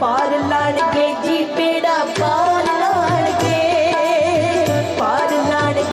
பாருல்லாளுக்கு ஜீப்பேடா பா